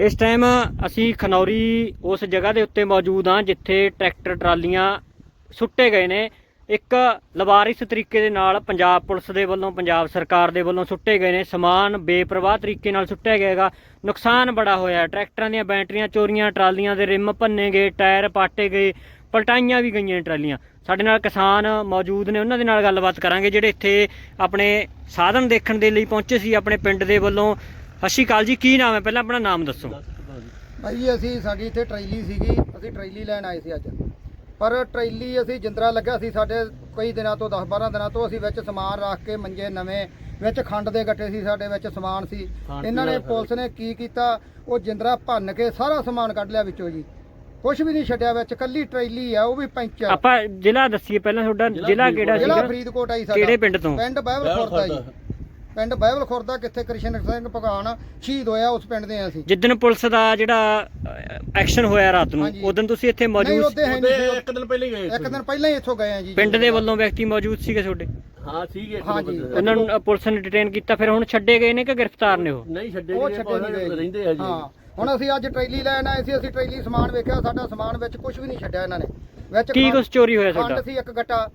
ਇਸ ਟਾਈਮ ਅਸੀਂ ਖਨੌਰੀ ਉਸ ਜਗ੍ਹਾ ਦੇ ਉੱਤੇ ਮੌਜੂਦ ਹਾਂ ਜਿੱਥੇ ਟਰੈਕਟਰ ਟਰਾਲੀਆਂ ਸੁੱਟੇ ਗਏ ਨੇ। ਇੱਕ ਲਵਾਰਿਸ ਤਰੀਕੇ ਦੇ ਨਾਲ ਪੰਜਾਬ ਪੁਲਿਸ ਦੇ ਵੱਲੋਂ, ਪੰਜਾਬ ਸਰਕਾਰ ਦੇ ਵੱਲੋਂ ਸੁੱਟੇ ਗਏ ਨੇ। ਸਮਾਨ ਬੇਪਰਵਾਹ ਤਰੀਕੇ ਨਾਲ ਸੁੱਟਿਆ ਗਿਆ ਹੈਗਾ। ਨੁਕਸਾਨ ਬੜਾ ਹੋਇਆ। ਟਰੈਕਟਰਾਂ ਦੀਆਂ ਬੈਟਰੀਆਂ, ਚੋਰੀਆਂ, ਟਰਾਲੀਆਂ ਦੇ ਰਿਮ ਭੰਨੇ ਗਏ, ਟਾਇਰ ਪਾਟੇ ਗਏ, ਪਲਟਾਈਆਂ ਵੀ ਗਈਆਂ ਨੇ ਟਰਾਲੀਆਂ। ਸਾਡੇ ਨਾਲ ਕਿਸਾਨ ਮੌਜੂਦ ਨੇ। ਉਹਨਾਂ ਦੇ ਨਾਲ ਗੱਲਬਾਤ ਕਰਾਂਗੇ ਜਿਹੜੇ ਇੱਥੇ ਆਪਣੇ ਸਾਧਨ ਦੇਖਣ ਦੇ ਲਈ ਪਹੁੰਚੇ ਸੀ, ਆਪਣੇ ਪਿੰਡ ਦੇ ਵੱਲੋਂ। ਸਤਿ ਸ਼੍ਰੀ ਅਕਾਲ ਜੀ ਕੀ ਨਾਮ ਹੈ? ਪਹਿਲਾਂ ਆਪਣਾ ਨਾਮ ਦੱਸੋ। ਭਾਈ ਅਸੀਂ ਸਾਡੀ ਇੱਥੇ ਟਰੈਲੀ ਸੀਗੀ ਅਸੀਂ ਟਰੈਲੀ ਲੈਣ ਆਏ ਸੀ ਅੱਜ। ਪਰ ਟਰੈਲੀ ਅਸੀਂ ਜਿੰਦਰਾ ਲੱਗਾ ਸੀ ਸਾਡੇ ਕਈ ਦਿਨਾਂ ਤੋਂ 10 12 ਦਿਨਾਂ ਤੋਂ ਅਸੀਂ ਵਿੱਚ ਸਮਾਨ ਰੱਖ ਕੇ ਮੰਜੇ ਨਵੇਂ ਵਿੱਚ ਖੰਡ ਦੇ ਗੱਟੇ ਸੀ ਸਾਡੇ ਵਿੱਚ ਸਮਾਨ ਸੀ। ਇਹਨਾਂ ਨੇ ਪੁਲਿਸ ਨੇ ਕੀ ਕੀਤਾ ਉਹ ਜਿੰਦਰਾ ਭੰਨ ਕੇ ਸਾਰਾ ਸਮਾਨ ਕੱਢ ਲਿਆ ਵਿੱਚੋਂ ਜੀ। ਕੁਝ ਵੀ ਨਹੀਂ ਛੱਡਿਆ ਵਿੱਚ ਕੱਲੀ ਟਰੈਲੀ ਆ ਉਹ ਵੀ ਪੈਂਚਰ। ਆਪਾਂ ਜ਼ਿਲ੍ਹਾ ਦੱਸੀਏ ਪਹਿਲਾਂ ਤੁਹਾਡਾ ਜ਼ਿਲ੍ਹਾ ਕਿਹੜਾ ਜ਼ਿਲ੍ਹਾ ਸੀਗਾ? ਫਰੀਦਕੋਟ ਆਈ ਸਾਡਾ। ਕਿਹੜੇ ਪਿੰਡ ਤੋਂ? ਪਿੰਡ ਬਾਈਬਲ ਖੁਰਦਾ ਜੀ। ਪਿੰਡ ਬਾਈਬਲ ਖੁਰਦਾ ਕਿੱਥੇ ਕ੍ਰਿਸ਼ਨ ਸਿੰਘ ਭਗਵਾਨ ਸ਼ਹੀਦ ਹੋਇਆ ਉਸ ਪਿੰਡ ਦੇ ਅਸੀਂ। ਜਿੱਦਣ ਪੁਲਿਸ ਦਾ ਜਿਹੜਾ ਐਕਸ਼ਨ ਹੋਇਆ ਰਾਤ ਨੂੰ ਹਾਂਜੀ। ਉਦੋਂ ਤੁਸੀਂ ਇੱਥੇ ਨਹੀਂ ਮੌਜੂਦ ਹੈ ਨਹੀਂ ਸੀ। ਇੱਕ ਦਿਨ ਪਹਿਲਾਂ ਹੀ ਗਏ ਇੱਕ ਦਿਨ ਪਹਿਲਾਂ ਹੀ ਇੱਥੋਂ ਗਏ ਆ ਜੀ। ਪਿੰਡ ਦੇ ਵੱਲੋਂ ਵਿਅਕਤੀ ਮੌਜੂਦ ਸੀਗੇ ਤੁਹਾਡੇ? ਹਾਂ ਸੀਗੇ ਇੱਕ ਹਾਂਜੀ। ਉਹਨਾਂ ਨੂੰ ਅ, ਪੁਲਿਸ ਨੇ ਡਿਟੇਨ ਕੀਤਾ ਫਿਰ ਹੁਣ ਛੱਡੇ ਗਏ ਨੇ ਕਿ ਗ੍ਰਿਫਤਾਰ ਨੇ ਉਹ? ਨਹੀਂ ਛੱਡੇ ਉਹ ਛੱਡੇ ਨਹੀਂ ਗਏ। ਰਹਿੰਦੇ ਆ ਜੀ। ਹਾਂ ਹੁਣ ਅਸੀਂ ਅੱਜ ਟਰੈਲੀ ਲੈਣ ਆਏ ਸੀ ਅਸੀਂ ਟਰੈਲੀ ਸਮਾਨ ਵੇਖਿਆ ਸਾਡਾ ਸਮਾਨ ਵਿੱਚ ਕੁਝ ਵੀ ਨਹੀਂ ਛੱਡਿਆ ਇਹਨਾਂ ਨੇ। ਵਿੱਚ ਕੀ ਕੁਛ ਚੋਰੀ ਹੋਇਆ ਖੰਡ ਤੁਹਾਡਾ ਸੀ ਇੱਕ ਗੱਟਾ।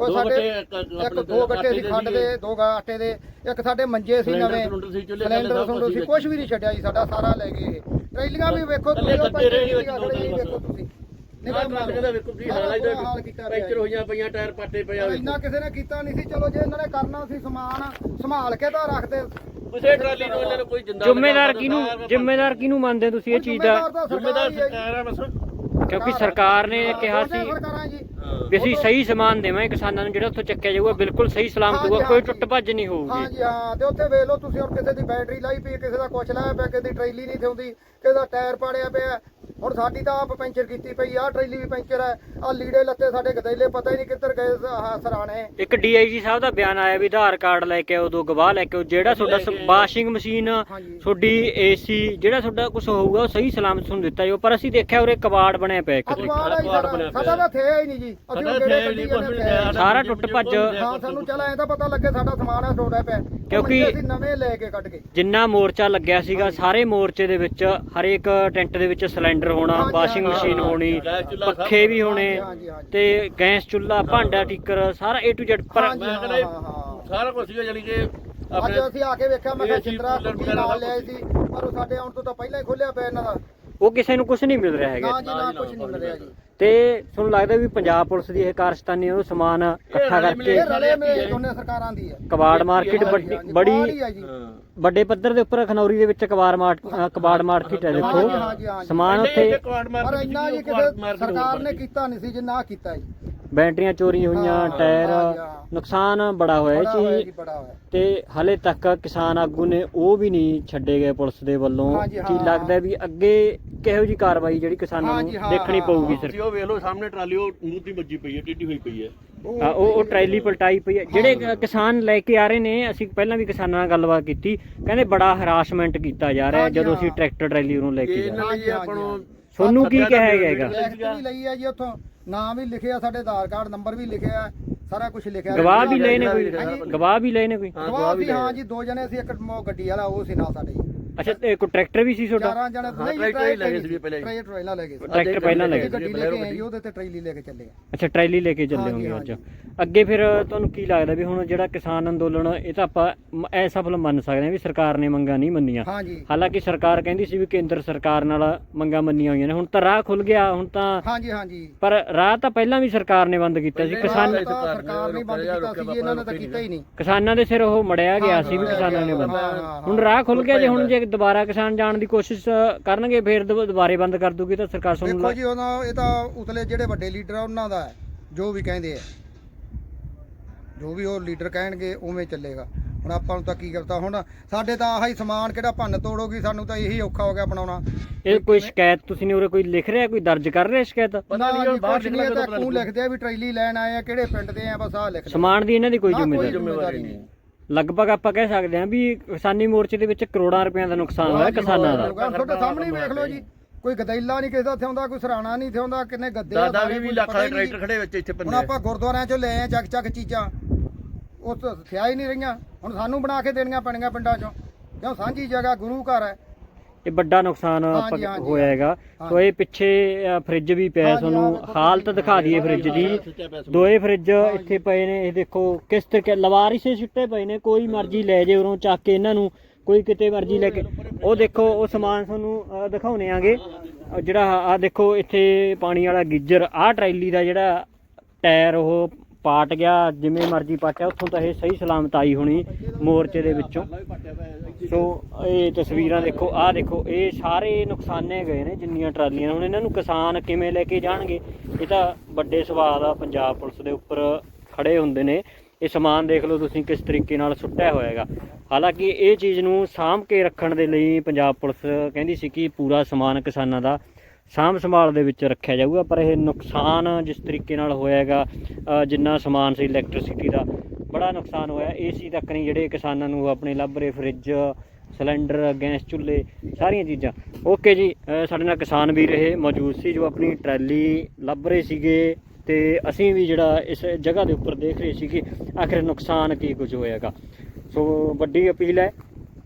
ਦੋ ਸਾਡੇ ਗੱਟੇ, ਇੱਕ- ਇੱਕ ਇੱਕ ਆਪਣੇ ਦੋ ਗੱਟੇ ਸੀ ਖੰਡ। ਦੇ ਦੋ ਗਾ ਆਟੇ ਦੇ ਇੱਕ ਸਾਡੇ ਮੰਜੇ ਸੀ ਸਿਲੰਡਰ, ਨਵੇਂ। ਸਿਲੰਡਰ ਸੀ, ਚੁੱਲ੍ਹੇ ਸਿਲੰਡਰ ਸਭ ਸੁਲੰਡਰ ਸੀ ਕੁਛ ਕੁਝ ਵੀ ਨਹੀਂ ਛੱਡਿਆ ਜੀ ਸਾਡਾ ਸਾਰਾ ਲੈ ਗਏ ਇਹ। ਟਰੈਲੀਆਂ ਵੀ ਵੇਖੋ ਥੱਲੇ ਤੁਸੀਂ ਉਹ ਗੱਦੇ ਰਹੇ ਵਿੱਚ ਦੋ ਤਿੰਨ ਵੇਖੋ ਤੁਸੀਂ। ਨਹੀਂ ਨਿਕਲ ਟਰੱਕ ਕਹਿੰਦਾ ਵੇਖੋ ਕੀ ਹਾਲ ਹੈ ਬੁਰਾ ਹਾਲ ਕੀਤਾ ਪਿਆ ਪੈਂਚਰ ਹੋਈਆਂ ਪਈਆਂ ਟਾਇਰ ਪਾਟੇ ਪਿਆ ਪਰ ਇੰਨਾ ਕਿਸੇ ਨੇ ਕੀਤਾ ਨਹੀਂ ਸੀ ਚਲੋ ਜੇ ਇਹਨਾਂ ਨੇ ਕਰਨਾ ਸੀ ਸਮਾਨ ਸੰਭਾਲ ਕੇ ਤਾਂ ਰੱਖਦੇ ਕਿਸੇ ਟਰਾਲੀ ਨੂੰ ਇਹਨਾਂ ਨੂੰ ਕੋਈ ਜਿੰਦਾ ਜ਼ਿੰਮੇਦਾਰ ਕਿਹਨੂੰ ਜ਼ਿੰਮੇਦਾਰ ਕਿਹਨੂੰ ਮੰਨਦੇ ਤੁਸੀਂ ਇਹ ਚੀਜ਼ ਦਾ? ਜ਼ਿੰਮੇਦਾਰ ਸਰਕਾਰ ਸਰਕਾਰ ਆ ਬਸ। ਕਿਉਂਕਿ ਸਰਕਾਰ ਨੇ ਕਿਹਾ ਸੀ ਸਰਕਾਰਾਂ ਜੀ। ਵੀ ਅਸੀਂ ਸਹੀ ਸਮਾਨ ਦੇਵਾਂਗੇ ਕਿਸਾਨਾਂ ਨੂੰ ਜਿਹੜਾ ਉੱਥੋਂ ਚੱਕਿਆ ਜਾਊਗਾ ਬਿਲਕੁਲ ਸਹੀ ਸਲਾਮਤ ਹੋਊਗਾ ਕੋਈ। ਟੁੱਟ ਭੱਜ ਨਹੀਂ ਹੋਊਗੀ ਹਾਂਜੀ ਹਾਂ ਤੇ ਉੱਥੇ ਵੇਖ ਲਓ ਤੁਸੀਂ ਹੁਣ ਕਿਸੇ ਦੀ ਬੈਟਰੀ ਲਾਈ ਪਈ ਹੈ, ਕਿਸੇ ਦਾ ਕੁਛ ਲਾਇਆ ਪਿਆ ਕਿਸੇ ਦੀ ਟਰੈਲੀ ਨਹੀਂ ਥਿਉਂਦੀ ਕਿਸੇ ਦਾ ਟਾਇਰ ਪਾੜਿਆ ਪਿਆ ਹੁਣ ਸਾਡੀ ਤਾਂ ਆਪ ਪੈਂਚਰ ਕੀਤੀ ਪਈ ਆ ਟਰੈਲੀ ਵੀ ਪੈਂਚਰ ਹੈ ਆ ਲੀੜੇ ਲੱਤੇ ਸਾਡੇ ਗਦੈਲੇ ਪਤਾ ਹੀ ਨਹੀਂ ਕਿੱਧਰ ਗਏ ਸ- ਆਹ ਸਰਾਣੇ। ਇੱਕ ਡੀਆਈਜੀ ਸਾਹਿਬ ਦਾ ਬਿਆਨ ਆਇਆ ਵੀ ਆਧਾਰ ਕਾਰਡ ਲੈ ਕੇ ਆਓ ਦੋ ਗਵਾਹ ਲੈ ਕੇ ਆਓ ਜਿਹੜਾ ਤੁਹਾਡਾ ਵਾਸ਼ਿੰਗ ਮਸ਼ੀਨ ਹਾਂਜੀ। ਤੁਹਾਡੀ ਏਸੀ ਜਿਹੜਾ ਤੁਹਾਡਾ ਕੁਝ ਹੋਊਗਾ ਉਹ ਸਹੀ ਸਲਾਮਤ ਤੁਹਾਨੂੰ ਦਿੱਤਾ ਜਾਊ। ਪਰ ਅਸੀਂ ਦੇਖਿਆ ਉਰੇ ਕਬਾੜ ਬਣਿਆ ਪਿਆ ਇੱਕ। ਅਖਬਾਰ ਆਈ ਅਖਬਾਰ ਸਾਡਾ। ਬਣਿਆ ਸਾਡਾ ਤਾਂ ਥਿਆ ਹੀ ਨਹੀਂ ਜੀ। ਅਸੀਂ ਉਹ ਕਿਹੜੇ ਕੱਢੀ ਜਾਂਦੇ ਸਾਰਾ ਟੁੱਟ ਭੱਜ। ਹਾਂ ਸਾਨੂੰ ਚੱਲ ਐਂ ਤਾਂ ਪਤਾ ਲੱਗੇ ਸਾਡਾ ਸਮਾਨ ਆ ਟੋੜਾ ਪਿਆ। ਉਹ ਕਿਉਂਕਿ- ਮੰਜੇ ਅਸੀਂ ਨਵੇਂ ਲੈ ਕੇ ਕੱਢ ਕੇ ਜਿੰਨਾ ਮੋਰਚਾ ਲੱਗਿਆ ਸੀਗਾ ਸਾਰੇ ਮੋਰਚੇ ਦੇ ਵਿੱਚ ਹਰੇਕ ਟੈਂਟ ਦੇ ਵਿੱਚ ਸਿਲੰਡਰ ਹੋਣਾ ਵਾਸ਼ਿੰਗ ਮਸ਼ੀਨ ਹੋਣੀ ਪੱਖੇ ਵੀ ਹੋਣੇ। ਤੇ ਗੈਸ ਚੁੱਲ੍ਹਾ ਭਾਂਡਾ ਟਿੱਕਰ ਸਾਰਾ A to Z ਪਰ ਮੈਂ ਕਹਿੰਦਾ। ਸਾਰਾ ਕੁਝ ਸੀਗਾ ਜਾਨੀ ਕਿ ਅੱਜ ਆਪਣੇ ਅਸੀਂ ਆ ਕੇ ਵੇਖਿਆ ਮੈਂ ਕਿਹਾ ਚਿੰਦਰਾ ਵਗੈਰਾ ਨਾਲ ਲਿਆਏ ਸੀ ਪਰ ਉਹ ਸਾਡੇ ਆਉਣ ਤੋਂ ਤਾਂ ਪਹਿਲਾਂ ਹੀ ਖੋਲਿਆ ਪਿਆ ਇਹਨਾਂ ਦਾ ਉਹ ਕਿਸੇ ਨੂੰ ਕੁਝ ਨਹੀਂ ਮਿਲ ਰਿਹਾ ਹੈਗਾ। ਨਾ ਜੀ ਨਾ ਕੁਝ ਨਹੀਂ ਮਿਲ ਰਿਹਾ ਜੀ। ਤੇ ਤੁਹਾਨੂੰ ਲੱਗਦਾ ਵੀ ਪੰਜਾਬ ਪੁਲਿਸ ਦੀ ਇਹ ਕਾਰਸਤਾਨੀ ਉਹ ਸਮਾਨ ਇਕੱਠਾ ਕਰਕੇ ਇਹ ਰਲੇ ਮੇਰੇ ਦੋਨੇ ਸਰਕਾਰਾਂ ਦੀ ਹੈ। ਕਬਾੜ ਮਾਰਕੀਟ ਵੱਡੀ ਬੜੀ ਹੀ ਜੀ। ਵੱਡੇ ਪੱਧਰ ਦੇ ਉੱਪਰ ਖਨੌਰੀ ਦੇ ਵਿੱਚ ਕਬਾੜ ਮਾਰਟ ਕਬਾੜ ਮਾਰਕੀਟ ਹੈ ਦੇਖੋ। ਸਮਾਨ ਉੱਥੇ ਪਰ ਇੰਨਾ ਜੀ ਕਿਸੇ ਸਰਕਾਰ ਨੇ ਕੀਤਾ ਨਹੀਂ ਸੀ ਜਿੰਨਾ ਕੀਤਾ ਜੀ। ਬੈਟਰੀਆਂ ਚੋਰੀ ਹੋਈਆਂ ਹਾਂ, ਟਾਇਰ ਹਾਂਜੀ, ਹਾਂ। ਨੁਕਸਾਨ ਬੜਾ ਹੋਇਆ ਬੜਾ ਹੋਇਆ ਇਹ ਜੀ ਚੀਜ਼ ਬੜਾ ਹੋਇਆ ਤੇ ਹਲੇ ਤੱਕ ਕਿਸਾਨ ਆਗੂ ਨੇ ਉਹ ਵੀ ਨਹੀਂ ਛੱਡੇ ਗਏ ਪੁਲਿਸ ਦੇ ਵੱਲੋਂ ਹਾਂਜੀ, ਕੀ ਹਾਂ। ਲੱਗਦਾ ਵੀ ਅੱਗੇ ਕਿਹੋ ਜੀ ਕਾਰਵਾਈ ਜਿਹੜੀ ਕਿਸਾਨਾਂ ਹਾਂਜੀ, ਨੂੰ ਹਾਂ, ਦੇਖਣੀ ਹਾਂ, ਪਊਗੀ। ਸਰ ਤੁਸੀਂ ਉਹ ਵੇਖ ਲਓ ਸਾਹਮਣੇ ਟਰਾਲੀ ਉਹ ਮੂਤੀ ਵੱਜੀ ਪਈ ਹੈ ਟਿੱਡੀ ਹੋਈ ਪਈ ਹੈ ਆ, ਉਹ ਉਹ ਟਰੈਲੀ ਪਲਟਾਈ ਪਈ ਹੈ ਜਿਹੜੇ ਕ- ਕਿਸਾਨ ਲੈ ਕੇ ਆ ਰਹੇ ਨੇ ਅਸੀਂ ਪਹਿਲਾਂ ਵੀ ਕਿਸਾਨਾਂ ਨਾਲ ਗੱਲਬਾਤ ਕੀਤੀ ਕਹਿੰਦੇ ਬੜਾ ਹਰਾਸਮੈਂਟ ਕੀਤਾ ਜਾ ਰਿਹਾ ਹੈ ਹਾਂਜੀ, ਜਦੋਂ ਅਸੀਂ ਹਾਂ। ਟਰੈਕਟਰ ਟਰੈਲੀ ਨੂੰ ਲੈ ਕੇ ਜਾ ਰਹੇ ਇਹਨਾਂ ਲਈ ਹਾਂਜੀ, ਆਪਾਂ ਨੂੰ ਤੁਹਾਨੂੰ ਕੀ ਕਿਹਾ ਹੈਗਾ? ਵੀ ਲਈ ਹੈ ਜੀ ਉੱਥੋਂ ਨਾਮ ਵੀ ਲਿਖਿਆ ਸਾਡੇ ਆਧਾਰ ਕਾਰਡ ਨੰਬਰ ਵੀ ਲਿਖਿਆ ਸਾਰਾ ਕੁਝ ਲਿਖਿਆ ਗਵਾਹ ਵੀ ਲਏ ਨੇ। ਕੋਈ ਗਵਾਹ ਵੀ ਲਏ ਨੇ ਕੋਈ ਹਾਂ, ਗਵਾਹ ਵੀ ਹਾਂ। ਜੀ ਦੋ ਜਣੇ ਸੀ ਇੱਕ ਮੋ ਗੱਡੀ ਵਾਲਾ ਉਹ ਸੀ ਨਾਲ ਸਾਡੇ ਅੱਛਾ ਤੇ ਕੋਈ ਟਰੈਕਟਰ ਵੀ ਸੀ ਤੁਹਾਡਾ? ਚਾਰਾਂ ਜਣੇ ਹਾਂ, ਟਰੈਕਟਰ ਹੀ ਲੈ ਗਏ ਸੀਗੇ ਪਹਿਲਾਂ। ਟਰੈਕਟਰ ਟਰੈਲਾ ਲੈ ਗਏ ਸੀ। ਟਰੈਕਟਰ ਪਹਿਲਾਂ ਲੈ ਗਏ ਗੱਡੀ ਲੈ ਕੇ ਆਏ ਉਹਦੇ ਤੇ ਟਰੈਲੀ ਲੈ ਕੇ ਚੱਲੇ ਆ। ਅੱਛਾ ਟਰੈਲੀ ਲੈ ਕੇ ਚੱਲੇ ਹਾਂਜੀ, ਹੋਗੇ ਅੱਜ। ਅੱਗੇ ਫਿਰ ਤੁਹਾਨੂੰ ਕੀ ਲੱਗਦਾ ਵੀ ਹੁਣ ਜਿਹੜਾ ਕਿਸਾਨ ਅੰਦੋਲਨ ਇਹ ਤਾਂ ਆਪਾਂ ਇਹ ਸਫਲ ਮੰਨ ਸਕਦੇ ਹਾਂ ਵੀ ਸਰਕਾਰ ਨੇ ਮੰਗਾਂ ਨਹੀਂ ਮੰਨੀਆਂ। ਹਾਲਾਂਕਿ ਸਰਕਾਰ ਕਹਿੰਦੀ ਸੀ ਵੀ ਕੇਂਦਰ ਸਰਕਾਰ ਨਾਲ ਮੰਗਾਂ ਮੰਨੀਆਂ ਹੋਈਆਂ ਨੇ। ਹੁਣ ਤਾਂ ਰਾਹ ਖੁੱਲ ਗਿਆ ਹੁਣ ਤਾਂ ਹਾਂ ਜੀ ਹਾਂ ਜੀ ਪਰ ਰਾਹ ਤਾਂ ਪਹਿਲਾਂ ਵੀ ਸਰਕਾਰ ਨੇ ਬੰਦ ਕੀਤਾ ਸੀ। ਕਿਸਾਨ ਸਰਕਾਰ ਨੇ ਬੰਦ ਕੀਤਾ ਸੀ ਇਹਨਾਂ ਨੇ ਤਾਂ ਕੀਤਾ ਹੀ ਨਹੀਂ। ਕਿਸਾਨਾਂ ਦੇ ਸਿਰ ਉਹ ਮੜਿਆ ਗਿਆ ਸੀ ਵੀ ਕਿਸਾਨਾਂ ਨੇ ਬੰਦ। ਹੁਣ ਰਾਹ ਖੁੱਲ ਗਿਆ ਜੇ ਹੁਣ ਜੇ ਦੁਬਾਰਾ ਕਿਸਾਨ ਜਾਣ ਦੀ ਕੋਸ਼ਿਸ਼ ਕਰਨਗੇ ਫਿਰ ਦੁਬ- ਦੁਬਾਰੇ ਬੰਦ ਕਰ ਦੂਗੀ ਤਾਂ ਸਰਕਾਰ ਦੇਖੋ ਤੁਹਾਨੂੰ ਜੀ ਉਹਨਾਂ ਇਹ ਤਾਂ ਉਤਲੇ ਜਿਹੜੇ ਵੱਡੇ ਲੀਡਰ ਆ ਉਹਨਾਂ ਦਾ ਹੈ, ਜੋ ਵੀ ਕਹਿੰਦੇ ਆ। ਜੋ ਵੀ ਉਹ ਲੀਡਰ ਕਹਿਣਗੇ ਉਵੇਂ ਚੱਲੇਗਾ। ਹੁਣ ਆਪਾਂ ਨੂੰ ਤਾਂ ਕੀ ਕਰਤਾ ਹੁਣ ਸਾਡੇ ਤਾਂ ਆਹ ਹੀ ਸਮਾਨ ਕਿਹੜਾ ਭੰਨ ਤੋੜੋਗੀ ਸਾਨੂੰ ਤਾਂ ਇਹੀ ਔਖਾ ਹੋ ਗਿਆ ਬਣਾਉਣਾ। ਇਹ ਕੋਈ ਸ਼ਿਕਾਇਤ ਤੁਸੀਂ ਨੇ ਉਰੇ ਕੋਈ ਲਿਖ ਰਿਹਾ ਕੋਈ ਦਰਜ ਕਰ ਰਿਹਾ ਸ਼ਿਕਾਇਤ? ਪਤਾ ਨਹੀਂ ਜੀ, ਬਾਹਰ ਨਿਕਲਿਆ ਤਾਂ ਕੂੰ ਲਿਖਦੇ ਆ ਵੀ ਟਰੈਲੀ ਲੈਣ ਆਏ ਆ ਕਿਹੜੇ ਪਿੰਡ ਦੇ ਆ ਬਸ ਆਹ ਲਿਖਦੇ ਸਮਾਨ ਦੀ ਇਹਨਾਂ ਦੀ ਕੋਈ ਨਾ, ਕੋਈ ਜ਼ਿੰਮੇਵਾਰੀ ਜ਼ਿੰਮੇਵਾਰੀ ਨਹੀਂ। ਲਗਭਗ ਆਪਾਂ ਕਹਿ ਸਕਦੇ ਹਾਂ ਵੀ ਕਿਸਾਨੀ ਮੋਰਚੇ ਦੇ ਵਿੱਚ ਕਰੋੜਾਂ ਰੁਪਈਆਂ ਦਾ ਨੁਕਸਾਨ ਹੋਇਆ ਕਿਸਾਨਾਂ ਦਾ। ਤੁਹਾਡੇ ਸਾਹਮਣੇ ਹੀ ਵੇਖ ਲਓ ਜੀ। ਕੋਈ ਗਦੈਲਾ ਨਹੀਂ ਕਿਸੇ ਦਾ ਥਿਆਉਂਦਾ ਕੋਈ ਸਰਾਣਾ ਨਹੀਂ ਥਿਆਉਂਦਾ ਕਿੰਨੇ ਗੱਦੇ ਆ ਦਾਦਾ ਸਾਰੇ, ਵੀ ਕੋਈ ਲੱਖ ਪਤਾ ਦੇ ਟਰੈਕਟਰ ਖੜੇ ਵਿੱਚ ਇੱਥੇ ਹੁਣ ਪੰਨੇ ਆਪਾਂ ਗੁਰਦੁਆਰਿਆਂ ਚੋਂ ਲੈ ਆਏ ਚੱਕ ਚੱਕ ਚੀਜ਼ਾਂ। ਉਹ ਤਾਂ ਥਿਆ ਹੀ ਨਹੀਂ ਰਹੀਆਂ। ਹੁਣ ਸਾਨੂੰ ਬਣਾ ਕੇ ਦੇਣੀਆਂ ਪੈਣੀਆਂ ਪਿੰਡਾਂ ਚੋਂ। ਕਿਉਂ ਸਾਂਝੀ ਜਗ੍ਹਾ ਗੁਰੂ ਘਰ ਹੈ। ਇਹ ਵੱਡਾ ਨੁਕਸਾਨ ਹਾਂਜੀ, ਆਪਾਂ- ਹਾਂਜੀ, ਹੋਇਆ ਹੈਗਾ। ਸੋ। ਇਹ ਪਿੱਛੇ ਅ, ਫ੍ਰਿਜ ਵੀ ਪਿਆ ਹਾਂਜੀ, ਤੁਹਾਨੂੰ। ਦੇਖੋ ਹਾਲਤ ਦਿਖਾ ਦਈਏ ਫ੍ਰਿਜ ਦੀ। ਦੋਏ ਫ੍ਰਿਜ ਇੱਥੇ ਪਏ ਨੇ। ਇਹ ਦੇਖੋ ਕਿਸ ਤਰੀਕੇ ਲਵਾਰਿਸੇ ਸਿੱਟੇ ਪਏ ਨੇ। ਕੋਈ ਮਰਜ਼ੀ ਲੈ ਜੇ ਉਰੋਂ ਚੱਕ ਕੇ ਇਹਨਾਂ ਨੂੰ। ਕੋਈ ਕਿਤੇ ਮਰਜ਼ੀ ਲੈ ਕੇ। ਉਹ ਦੇਖੋ ਉਹ ਸਮਾਨ ਤੁਹਾਨੂੰ ਅ, ਦਿਖਾਉਣੇ ਆਂਗੇ। ਅ, ਜਿਹੜਾ ਆ ਦੇਖੋ ਇੱਥੇ ਪਾਣੀ ਵਾਲਾ ਗਿੱਜਰ ਆਹ ਟਰੈਲੀ ਦਾ ਜਿਹੜਾ ਟਾਇਰ ਉਹ ਪਾਟ ਗਿਆ, ਜਿਵੇਂ ਮਰਜ਼ੀ ਪਾਟਿਆ ਉੱਥੋਂ ਤਾਂ ਇਹ ਸਹੀ ਸਲਾਮਤ ਆਈ ਹੋਣੀ ਮੋਰਚੇ ਦੇ ਵਿੱਚੋਂ। ਸੋ ਇਹ ਤਸਵੀਰਾਂ ਦੇਖੋ, ਆਹ ਦੇਖੋ, ਇਹ ਸਾਰੇ ਨੁਕਸਾਨੇ ਗਏ ਨੇ ਜਿੰਨੀਆਂ ਟਰਾਲੀਆਂ ਹੁਣ ਇਹਨਾਂ ਨੂੰ ਕਿਸਾਨ ਕਿਵੇਂ ਲੈ ਕੇ ਜਾਣਗੇ? ਇਹ ਤਾਂ ਵੱਡੇ ਸਵਾਲ ਆ, ਪੰਜਾਬ ਪੁਲਿਸ ਦੇ ਉੱਪਰ ਖੜੇ ਹੁੰਦੇ ਨੇ। ਇਹ ਸਮਾਨ ਦੇਖ ਲਓ ਤੁਸੀਂ ਕਿਸ ਤਰੀਕੇ ਨਾਲ ਸੁੱਟਿਆ ਹੋਇਆ ਹੈਗਾ। ਹਾਲਾਂਕਿ ਇਹ ਚੀਜ਼ ਨੂੰ ਸਾਂਭ ਕੇ ਰੱਖਣ ਦੇ ਲਈ ਪੰਜਾਬ ਪੁਲਿਸ ਕਹਿੰਦੀ ਸੀ ਕਿ ਪੂਰਾ ਸਮਾਨ ਕਿਸਾਨਾਂ ਦਾ ਸਾਂਭ ਸੰਭਾਲ ਦੇ ਵਿੱਚ ਰੱਖਿਆ ਜਾਊਗਾ, ਪਰ ਇਹ ਨੁਕਸਾਨ ਜਿਸ ਤਰੀਕੇ ਨਾਲ ਹੋਇਆ ਹੈਗਾ ਜਿੰਨਾ ਸਮਾਨ ਸੀ ਇਲੈਕਟ੍ਰਿਸਿਟੀ ਦਾ, ਬੜਾ ਨੁਕਸਾਨ ਹੋਇਆ। ਏਸੀ ਤੱਕ ਨਹੀਂ, ਜਿਹੜੇ ਕਿਸਾਨਾਂ ਨੂੰ ਆਪਣੇ ਲੱਭ ਰਹੇ ਫ੍ਰਿਜ ਸਿਲੰਡਰ ਗੈਸ ਚੁੱਲ੍ਹੇ, ਸਾਰੀਆਂ ਚੀਜ਼ਾਂ। ਓਕੇ ਜੀ ਸਾਡੇ ਨਾਲ ਕਿਸਾਨ ਵੀ ਰਹੇ ਮੌਜੂਦ ਸੀ ਜੋ ਆਪਣੀ ਟਰਾਲੀ ਲੱਭ ਰਹੇ ਸੀਗੇ ਤੇ ਅਸੀਂ ਵੀ ਜਿਹੜਾ ਇਸ ਜਗ੍ਹਾ ਦੇ ਉੱਪਰ ਦੇਖ ਰਹੇ ਸੀ ਕਿ ਆਖਿਰ ਨੁਕਸਾਨ ਕੀ ਕੁਝ ਹੋਇਆਗਾ। ਸੋ ਵੱਡੀ ਅਪੀਲ ਹੈ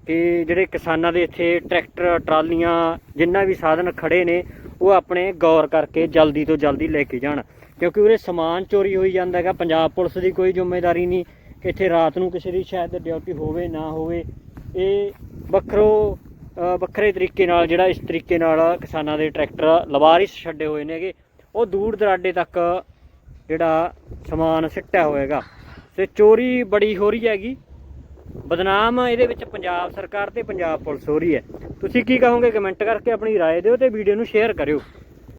ਕਿ ਜਿਹੜੇ ਕਿਸਾਨਾਂ ਦੇ ਇੱਥੇ ਟਰੈਕਟਰ, ਟਰਾਲੀਆਂ, ਜਿੰਨਾ ਵੀ ਸਾਧਨ ਖੜੇ ਨੇ ਉਹ ਆਪਣੇ ਗੌਰ ਕਰਕੇ ਜਲਦੀ ਤੋਂ ਜਲਦੀ ਲੈ ਕੇ ਜਾਣ। ਕਿਉਂਕਿ ਉਰੇ ਸਮਾਨ ਚੋਰੀ ਹੋਈ ਜਾਂਦਾ ਹੈਗਾ, ਪੰਜਾਬ ਪੁਲਿਸ ਦੀ ਕੋਈ ਜ਼ਿੰਮੇਵਾਰੀ ਨਹੀਂ। ਇੱਥੇ ਰਾਤ ਨੂੰ ਕਿਸੇ ਦੀ ਸ਼ਾਇਦ ਡਿਊਟੀ ਹੋਵੇ, ਨਾ ਹੋਵੇ, ਇਹ ਵੱਖਰੋ ਵੱਖਰੇ ਤਰੀਕੇ ਨਾਲ, ਜਿਹੜਾ ਇਸ ਤਰੀਕੇ ਨਾਲ ਕਿਸਾਨਾਂ ਦੇ ਟਰੈਕਟਰ ਲਵਾਰਿਸ ਛੱਡੇ ਹੋਏ ਨੇਗੇ, ਉਹ ਦੂਰ ਦਰਾਡੇ ਤੱਕ ਜਿਹੜਾ ਸਮਾਨ ਸਿੱਟਿਆ ਹੋਏਗਾ ਤੇ ਚੋਰੀ ਬੜੀ ਹੋ ਰਹੀ ਹੈਗੀ। ਬਦਨਾਮ ਇਹਦੇ ਵਿੱਚ ਪੰਜਾਬ ਸਰਕਾਰ ਤੇ ਪੰਜਾਬ ਪੁਲਿਸ ਹੋ ਰਹੀ ਹੈ ਤੁਸੀਂ ਕੀ ਕਹੋਗੇ ਕਮੈਂਟ ਕਰਕੇ ਆਪਣੀ رائے ਦਿਓ ਤੇ ਵੀਡੀਓ ਨੂੰ ਸ਼ੇਅਰ ਕਰਿਓ